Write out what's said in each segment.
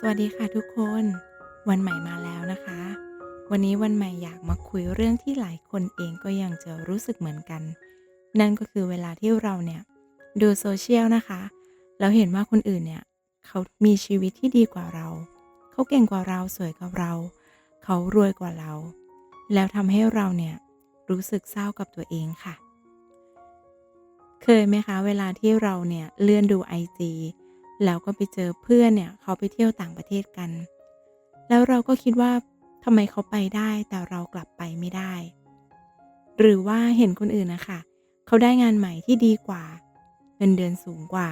สวัสดีค่ะทุกคน วันใหม่มาแล้วนะคะ วันนี้วันใหม่อยากมาคุยเรื่องที่หลายคนเองก็ยังจะรู้สึกเหมือนกัน นั่นก็คือเวลาที่เราเนี่ย ดูโซเชียลนะคะแล้วเห็นว่าคนอื่นเนี่ย เขามีชีวิตที่ดีกว่าเรา เขาเก่งกว่าเราสวยกว่าเรา เขารวยกว่าเรา แล้วทำให้เราเนี่ยรู้สึกเศร้ากับตัวเองค่ะ เคยไหมคะ เวลาที่เราเนี่ยเลื่อนดูไอจี แล้วก็ไปเจอเพื่อนเนี่ยเขาไปเที่ยวต่างประเทศกัน แล้วเราก็คิดว่าทำไมเขาไปได้แต่เรากลับไปไม่ได้ หรือว่าเห็นคนอื่นนะคะเขาได้งานใหม่ที่ดีกว่า เงินเดือนสูงกว่า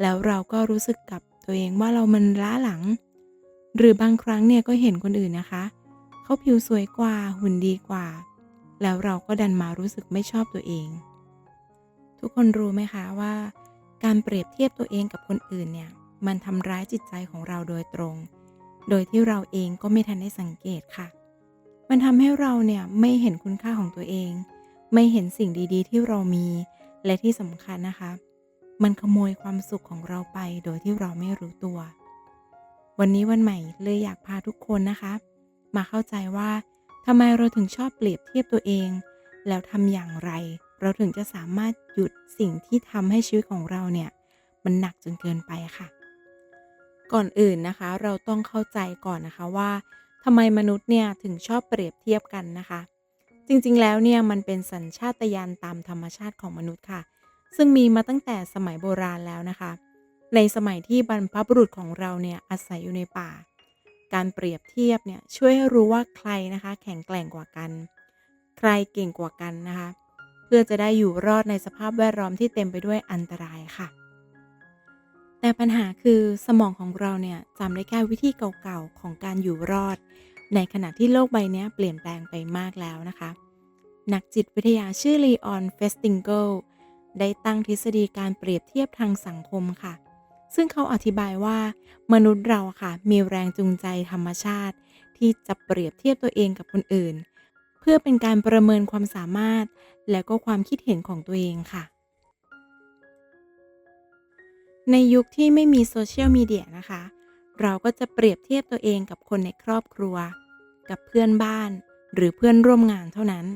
แล้วเราก็รู้สึกกับตัวเองว่าเรามันล้าหลัง หรือบางครั้งเนี่ยก็เห็นคนอื่นนะคะ เขาผิวสวยกว่าหุ่นดีกว่า แล้วเราก็ดันมารู้สึกไม่ชอบตัวเอง ทุกคนรู้ไหมคะว่า การเปรียบเทียบตัวเองกับคนอื่นเนี่ย มันทำร้ายจิตใจของเราโดยตรง โดยที่เราเองก็ไม่ทันได้สังเกตค่ะ มันทำให้เราเนี่ยไม่เห็นคุณค่าของตัวเอง ไม่เห็นสิ่งดีๆ ที่เรามี และที่สำคัญนะคะ มันขโมยความสุขของเราไปโดยที่เราไม่รู้ตัว วันนี้วันใหม่เลยอยากพาทุกคนนะคะ มาเข้าใจว่าทำไมเราถึงชอบเปรียบเทียบตัวเอง แล้วทำอย่างไร เราถึงจะสามารถหยุดสิ่งที่ทำให้ชีวิตของเราเนี่ย มันหนักจนเกินไปค่ะ ก่อนอื่นนะคะ เราต้องเข้าใจก่อนนะคะว่าทำไมมนุษย์เนี่ยถึงชอบเปรียบเทียบกันนะคะ จริงๆแล้วเนี่ยมันเป็นสัญชาตญาณตามธรรมชาติของมนุษย์ค่ะ ซึ่งมีมาตั้งแต่สมัยโบราณแล้วนะคะ ในสมัยที่บรรพบุรุษของเราเนี่ยอาศัยอยู่ในป่า การเปรียบเทียบเนี่ยช่วยให้รู้ว่าใครนะคะ แข็งแกร่งกว่ากัน ใครเก่งกว่ากันนะคะ เพื่อจะได้อยู่รอดในสภาพแวดล้อมที่เต็มไปด้วยอันตรายค่ะ แต่ปัญหาคือสมองของเราเนี่ยจำได้แค่วิธีเก่าๆของการอยู่รอด ในขณะที่โลกใบนี้เปลี่ยนแปลงไปมากแล้วนะคะ นักจิตวิทยาชื่อลีออนเฟสติงเกิลได้ตั้งทฤษฎีการเปรียบเทียบทางสังคมค่ะ ซึ่งเขาอธิบายว่า มนุษย์เราค่ะ มีแรงจูงใจธรรมชาติ ที่จะเปรียบเทียบตัวเองกับคนอื่น เพื่อเป็นการประเมินความสามารถ และก็ความคิดเห็นของตัวเองค่ะ ในยุคที่ไม่มีโซเชียลมีเดียนะคะ เราก็จะเปรียบเทียบตัวเองกับคนในครอบครัว กับเพื่อนบ้าน หรือเพื่อนร่วมงานเท่านั้น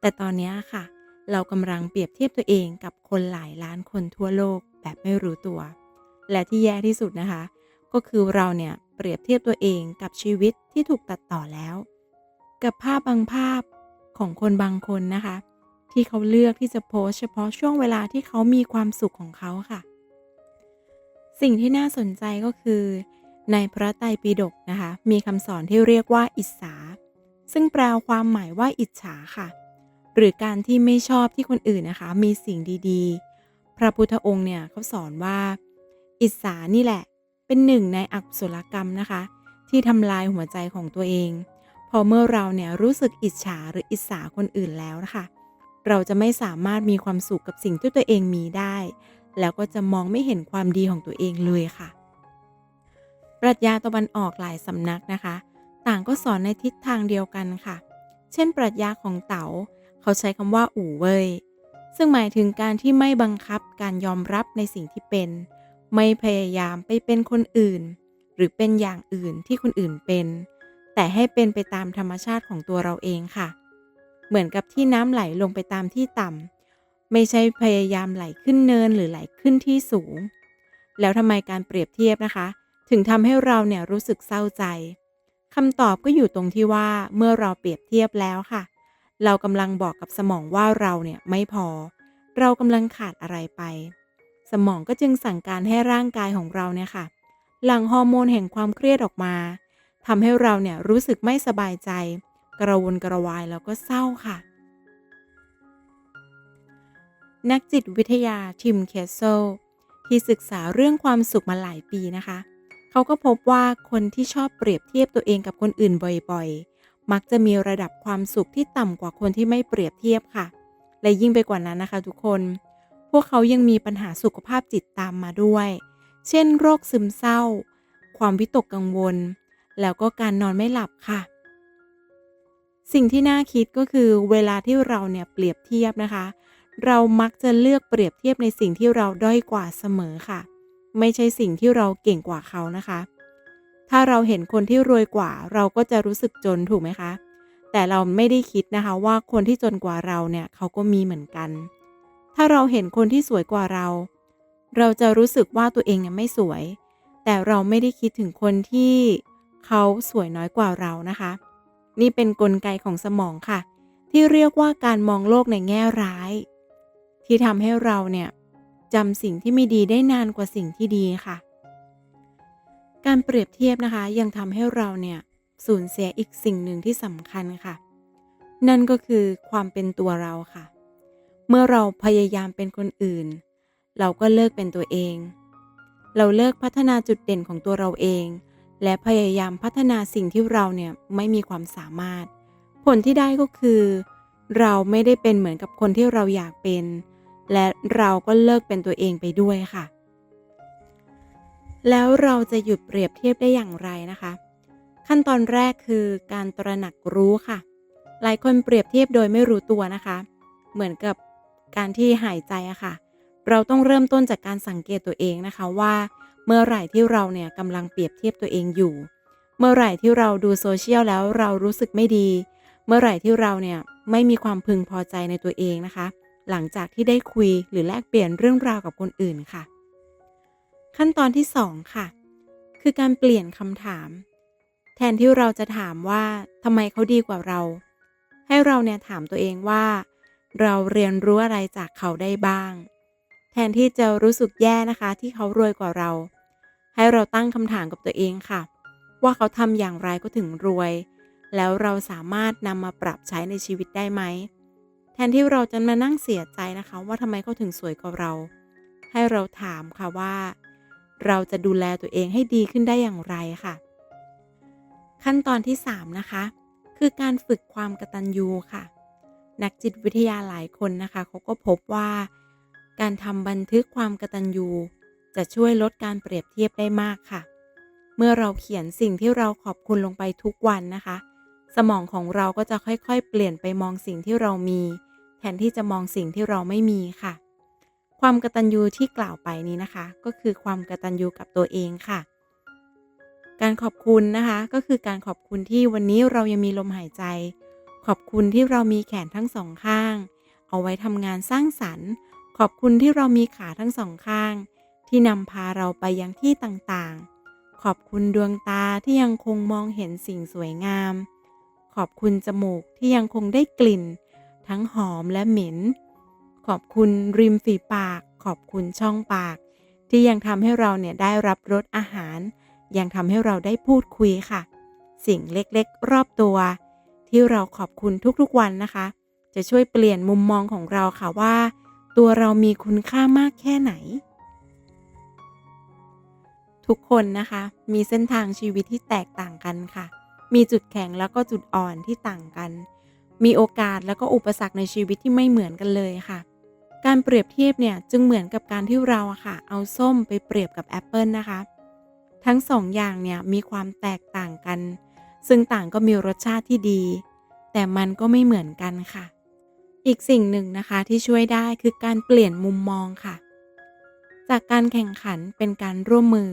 แต่ตอนนี้ค่ะ เรากำลังเปรียบเทียบตัวเองกับคนหลายล้านคนทั่วโลกแบบไม่รู้ตัว และที่แย่ที่สุดนะคะ ก็คือเราเนี่ยเปรียบเทียบตัวเองกับชีวิตที่ถูกตัดต่อแล้ว กับภาพบางภาพของคนบางคนนะคะ ที่เขาเลือกที่จะโพสเฉพาะช่วงเวลาที่เขามีความสุขของเขาค่ะ สิ่งที่น่าสนใจก็คือ ในพระไตรปิฎกนะคะ มีคำสอนที่เรียกว่าอิสา ซึ่งแปลความหมายว่าอิจฉาค่ะ หรือการที่ไม่ชอบที่คนอื่นนะคะ มีสิ่งดีๆ พระพุทธองค์เนี่ยเขาสอนว่า อิสานี่แหละ เป็นหนึ่งในอกุศลกรรมนะคะ ที่ทำลายหัวใจของตัวเอง พอเมื่อเราเนี่ยรู้สึกอิจฉาหรืออิสาคนอื่นแล้วนะคะ เราจะไม่สามารถมีความสุขกับสิ่งที่ตัวเองมีได้ แล้วก็จะมองไม่เห็นความดีของตัวเองเลยค่ะ ปรัชญาตะวันออกหลายสำนักนะคะ ต่างก็สอนในทิศทางเดียวกันค่ะ เช่น ปรัชญาของเต๋า เขาใช้คำว่าอู่เว่ยซึ่งหมายถึงการที่ไม่บังคับการยอมรับในสิ่งที่เป็น ไม่พยายามไปเป็นคนอื่น หรือเป็นอย่างอื่นที่คนอื่นเป็น แต่ให้เป็นไปตามธรรมชาติของตัวเราเองค่ะ เหมือนกับที่น้ำไหลลงไปตามที่ต่ำไม่ใช่พยายามไหลขึ้นเนินหรือไหลขึ้นที่สูง แล้วทำไมการเปรียบเทียบนะคะ ถึงทำให้เราเนี่ยรู้สึกเศร้าใจคำตอบก็อยู่ตรงที่ว่าเมื่อเราเปรียบเทียบแล้วค่ะ เรากำลังบอกกับสมองว่าเราเนี่ยไม่พอ เรากำลังขาดอะไรไป สมองก็จึงสั่งการให้ร่างกายของเราเนี่ยค่ะ หลั่งฮอร์โมนแห่งความเครียดออกมาทำให้เราเนี่ยรู้สึกไม่สบายใจ กระวนกระวายแล้วก็เศร้าค่ะ นักจิตวิทยาทิมเคสโซที่ศึกษาเรื่องความสุขมาหลายปีนะคะ เขาก็พบว่าคนที่ชอบเปรียบเทียบตัวเองกับคนอื่นบ่อยๆ มักจะมีระดับความสุขที่ต่ำกว่าคนที่ไม่เปรียบเทียบค่ะ และยิ่งไปกว่านั้นนะคะทุกคน พวกเขายังมีปัญหาสุขภาพจิตตามมาด้วย เช่น โรคซึมเศร้า ความวิตกกังวล แล้วก็การนอนไม่หลับค่ะ สิ่งที่น่าคิดก็คือเวลาที่เราเนี่ยเปรียบเทียบนะคะ เรามักจะเลือกเปรียบเทียบในสิ่งที่เราด้อยกว่าเสมอค่ะ ไม่ใช่สิ่งที่เราเก่งกว่าเขานะคะ ถ้าเราเห็นคนที่รวยกว่า เราก็จะรู้สึกจนถูกไหมคะ แต่เราไม่ได้คิดนะคะว่าคนที่จนกว่าเราเนี่ยเขาก็มีเหมือนกัน ถ้าเราเห็นคนที่สวยกว่าเรา เราจะรู้สึกว่าตัวเองเนี่ยไม่สวย แต่เราไม่ได้คิดถึงคนที่เขาสวยน้อยกว่าเรานะคะ นี่เป็นนกลไกของสมองค่ะ ที่เรียกว่าการมองโลกในแง่ร้าย ที่ทำให้เราเนี่ยจำสิ่งที่ไม่ดีได้นานกว่าสิ่งที่ดีค่ะ การเปรียบเทียบนะคะยังทำให้เราเนี่ยสูญเสียอีกสิ่งหนึ่งที่สำคัญค่ะ นั่นก็คือความเป็นตัวเราค่ะ เมื่อเราพยายามเป็นคนอื่น เราก็เลิกเป็นตัวเอง เราเลิกพัฒนาจุดเด่นของตัวเราเอง และพยายามพัฒนาสิ่งที่เราเนี่ยไม่มีความสามารถ ผลที่ได้ก็คือ เราไม่ได้เป็นเหมือนกับคนที่เราอยากเป็น และเราก็เลิกเป็นตัวเองไปด้วยค่ะ แล้วเราจะหยุดเปรียบเทียบได้อย่างไรนะคะ ขั้นตอนแรกคือการตระหนักรู้ค่ะ หลายคนเปรียบเทียบโดยไม่รู้ตัวนะคะ เหมือนกับการที่หายใจอะค่ะ เราต้องเริ่มต้นจากการสังเกตตัวเองนะคะว่า เมื่อไหร่ที่เราเนี่ยกำลังเปรียบเทียบตัวเองอยู่ เมื่อไหร่ที่เราดูโซเชียลแล้วเรารู้สึกไม่ดี เมื่อไหร่ที่เราเนี่ยไม่มีความพึงพอใจในตัวเองนะคะ หลังจากที่ได้คุยหรือแลกเปลี่ยนเรื่องราวกับคนอื่นค่ะ ขั้นตอนที่ 2 ค่ะ คือการเปลี่ยนคำถาม แทนที่เราจะถามว่าทำไมเขาดีกว่าเรา ให้เราเนี่ยถามตัวเองว่า เราเรียนรู้อะไรจากเขาได้บ้าง แทนที่จะรู้สึกแย่นะคะ ที่เขารวยกว่าเรา ให้เราตั้งคำถามกับตัวเองค่ะ ว่าเขาทำอย่างไรก็ถึงรวย แล้วเราสามารถนำมาปรับใช้ในชีวิตได้ไหม แทนที่เราจะมานั่งเสียใจนะคะ ว่าทำไมเขาถึงสวยกว่าเรา ให้เราถามค่ะว่า เราจะดูแลตัวเองให้ดีขึ้นได้อย่างไรค่ะ ขั้นตอนที่ 3 นะคะ คือการฝึกความกตัญญูค่ะ นักจิตวิทยาหลายคนนะคะเขาก็พบว่า การทำบันทึกความกตัญญู จะช่วยลดการเปรียบเทียบได้มากค่ะ เมื่อเราเขียนสิ่งที่เราขอบคุณลงไปทุกวันนะคะ สมองของเราก็จะค่อยๆ เปลี่ยนไปมองสิ่งที่เรามี แทนที่จะมองสิ่งที่เราไม่มีค่ะ ความกตัญญูที่กล่าวไปนี้นะคะ ก็คือความกตัญญูกับตัวเองค่ะ การขอบคุณนะคะ ก็คือการขอบคุณที่วันนี้เรายังมีลมหายใจ ขอบคุณที่เรามีแขนทั้งสองข้าง เอาไว้ทำงานสร้างสรรค์ ขอบคุณที่เรามีขาทั้งสองข้าง ที่นำพาเราไปยังที่ต่างๆ ขอบคุณดวงตาที่ยังคงมองเห็นสิ่งสวยงาม ขอบคุณจมูกที่ยังคงได้กลิ่น ทั้งหอมและเหม็น ขอบคุณริมฝีปาก ขอบคุณช่องปาก ที่ยังทำให้เราเนี่ยได้รับรสอาหาร ยังทำให้เราได้พูดคุยค่ะ สิ่งเล็กๆ รอบตัว ที่เราขอบคุณทุกๆวันนะคะ จะช่วยเปลี่ยนมุมมองของเราค่ะว่า ตัวเรามีคุณค่ามากแค่ไหน ทุกคนนะคะ มีเส้นทางชีวิตที่แตกต่างกันค่ะ มีจุดแข็งแล้วก็จุดอ่อนที่ต่างกัน มีโอกาสแล้วก็อุปสรรคในชีวิตที่ไม่เหมือนกันเลยค่ะ การเปรียบเทียบเนี่ยจึงเหมือนกับการที่เราอะค่ะ เอาส้มไปเปรียบกับแอปเปิลนะคะ ทั้งสองอย่างเนี่ยมีความแตกต่างกัน ซึ่งต่างก็มีรสชาติที่ดี แต่มันก็ไม่เหมือนกันค่ะ อีกสิ่งหนึ่งนะคะที่ช่วยได้คือการเปลี่ยนมุมมองค่ะจากการแข่งขันเป็นการร่วมมือ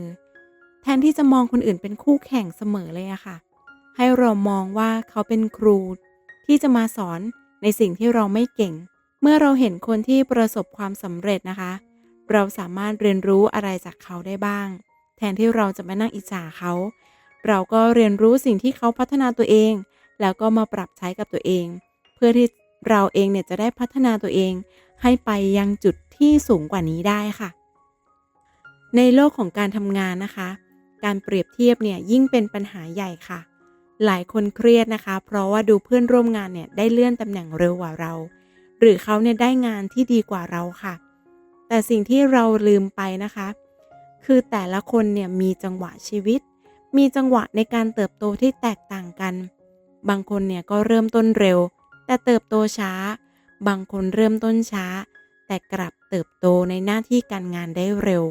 แทนที่จะมองคนอื่นเป็นคู่แข่งเสมอเลยอะค่ะ ให้เรามองว่าเขาเป็นครู ที่จะมาสอนในสิ่งที่เราไม่เก่ง เมื่อเราเห็นคนที่ประสบความสำเร็จนะคะ เราสามารถเรียนรู้อะไรจากเขาได้บ้าง แทนที่เราจะมานั่งอิจฉาเขา เราก็เรียนรู้สิ่งที่เขาพัฒนาตัวเอง แล้วก็มาปรับใช้กับตัวเอง เพื่อที่เราเองเนี่ยจะได้พัฒนาตัวเอง ให้ไปยังจุดที่สูงกว่านี้ได้ค่ะ ในโลกของการทำงานนะคะ การเปรียบเทียบเนี่ยยิ่งเป็นปัญหาใหญ่ค่ะ หลายคนเครียดนะคะ เพราะว่าดูเพื่อนร่วมงานเนี่ยได้เลื่อนตำแหน่งเร็วกว่าเรา หรือเขาเนี่ยได้งานที่ดีกว่าเราค่ะ แต่สิ่งที่เราลืมไปนะคะ คือแต่ละคนเนี่ยมีจังหวะชีวิต มีจังหวะในการเติบโตที่แตกต่างกัน บางคนเนี่ยก็เริ่มต้นเร็ว แต่เติบโตช้า บางคนเริ่มต้นช้า แต่กลับเติบโตในหน้าที่การงานได้เร็ว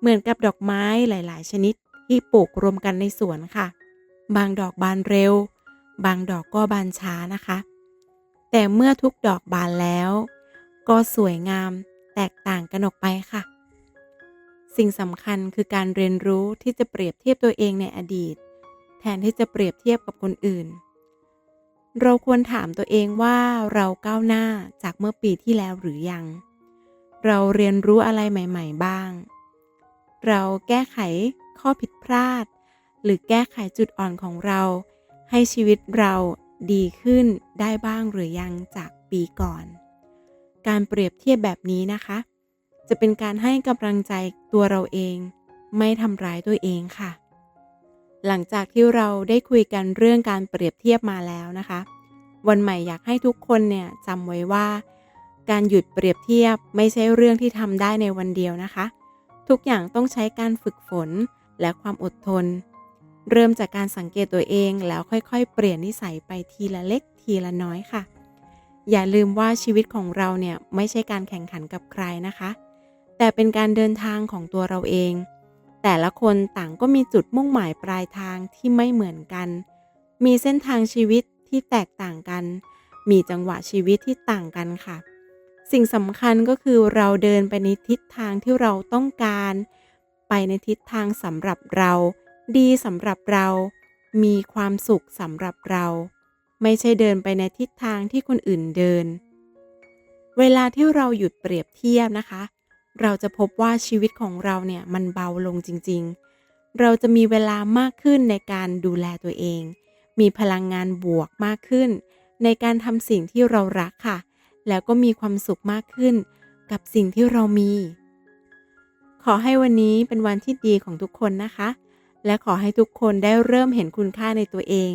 เหมือนกับดอกไม้หลาย ๆ ชนิด ที่ปลูกรวมกันในสวนค่ะ บางดอกบานเร็ว บางดอกก็บานช้านะคะ แต่เมื่อทุกดอกบานแล้ว ก็สวยงามแตกต่างกันออกไปค่ะ สิ่งสำคัญคือการเรียนรู้ที่จะเปรียบเทียบตัวเองในอดีต แทนที่จะเปรียบเทียบกับคนอื่น เราควรถามตัวเองว่าเราก้าวหน้าจากเมื่อปีที่แล้วหรือยัง เราเรียนรู้อะไรใหม่ ๆ บ้าง เราแก้ไข ข้อผิดพลาด หรือแก้ไขจุดอ่อนของเรา ให้ชีวิตเราดีขึ้นได้บ้างหรือยังจากปีก่อน การเปรียบเทียบแบบนี้นะคะ จะเป็นการให้กำลังใจตัวเราเอง ไม่ทำร้ายตัวเองค่ะ หลังจากที่เราได้คุยกันเรื่องการเปรียบเทียบมาแล้วนะคะ วันใหม่อยากให้ทุกคนเนี่ยจำไว้ว่า การหยุดเปรียบเทียบไม่ใช่เรื่องที่ทำได้ในวันเดียวนะคะ ทุกอย่างต้องใช้การฝึกฝน และความอดทน เริ่มจากการสังเกตตัวเองแล้วค่อยๆ เปลี่ยนนิสัยไปทีละเล็กทีละน้อยค่ะ อย่าลืมว่าชีวิตของเราเนี่ยไม่ใช่การแข่งขันกับใครนะคะ แต่เป็นการเดินทางของตัวเราเอง แต่ละคนต่างก็มีจุดมุ่งหมายปลายทางที่ไม่เหมือนกัน มีเส้นทางชีวิตที่แตกต่างกัน มีจังหวะชีวิตที่ต่างกันค่ะ สิ่งสำคัญก็คือเราเดินไปในทิศทางที่เราต้องการ ในทิศทางสำหรับเรา ดีสำหรับเรา มีความสุขสำหรับเรา ไม่ใช่เดินไปในทิศทางที่คนอื่นเดิน เวลาที่เราหยุดเปรียบเทียบนะคะ เราจะพบว่าชีวิตของเราเนี่ยมันเบาลงจริง ๆ เราจะมีเวลามากขึ้นในการดูแลตัวเอง มีพลังงานบวกมากขึ้น ในการทำสิ่งที่เรารักค่ะ แล้วก็มีความสุขมากขึ้น กับสิ่งที่เรามี ขอให้วันนี้เป็นวันที่ดีของทุกคนนะคะ และขอให้ทุกคนได้เริ่มเห็นคุณค่าในตัวเอง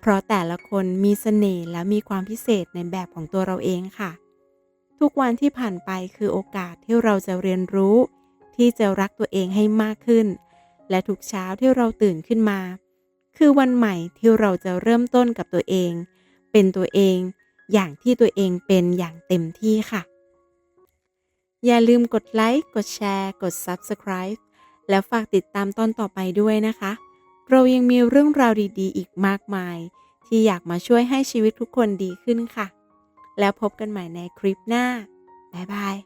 เพราะแต่ละคนมีเสน่ห์และมีความพิเศษในแบบของตัวเราเองค่ะ ทุกวันที่ผ่านไปคือโอกาสที่เราจะเรียนรู้ ที่จะรักตัวเองให้มากขึ้น และทุกเช้าที่เราตื่นขึ้นมา คือวันใหม่ที่เราจะเริ่มต้นกับตัวเอง เป็นตัวเอง อย่างที่ตัวเองเป็นอย่างเต็มที่ค่ะ อย่าลืมกดไลค์ กดแชร์ กด Subscribe แล้วฝากติดตามตอนต่อไปด้วยนะคะ เรายังมีเรื่องราวดีๆ อีกมากมาย ที่อยากมาช่วยให้ชีวิตทุกคนดีขึ้นค่ะ แล้วพบกันใหม่ในคลิปหน้า บ๊ายบาย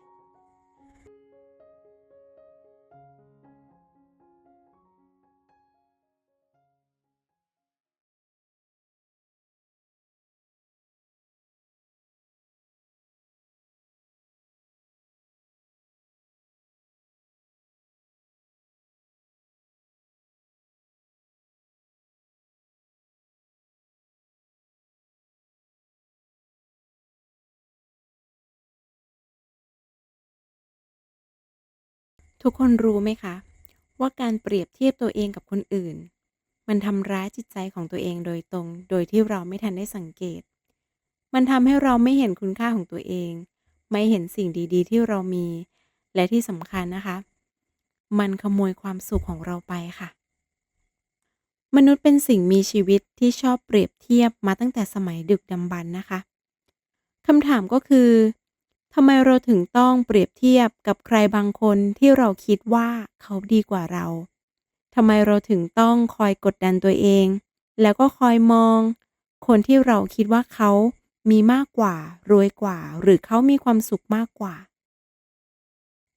ทุกคนรู้ไหมคะ ว่าการเปรียบเทียบตัวเองกับคนอื่น มันทำร้ายจิตใจของตัวเองโดยตรง โดยที่เราไม่ทันได้สังเกต มันทำให้เราไม่เห็นคุณค่าของตัวเอง ไม่เห็นสิ่งดีๆ ที่เรามี และที่สำคัญนะคะ มันขโมยความสุขของเราไปค่ะ มนุษย์เป็นสิ่งมีชีวิตที่ชอบเปรียบเทียบมาตั้งแต่สมัยดึกดำบรรพ์นะคะคำถามก็คือ ทำไมเราถึงต้องเปรียบเทียบกับใครบางคนที่เราคิดว่าเขาดีกว่าเรา ทำไมเราถึงต้องคอยกดดันตัวเอง แล้วก็คอยมอง คนที่เราคิดว่าเขามีมากกว่า รวยกว่า หรือเขามีความสุขมากกว่า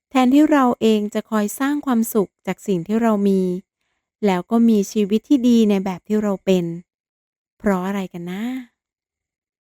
แทนที่เราเองจะคอยสร้างความสุขจากสิ่งที่เรามี แล้วก็มีชีวิตที่ดีในแบบที่เราเป็น เพราะอะไรกันนะ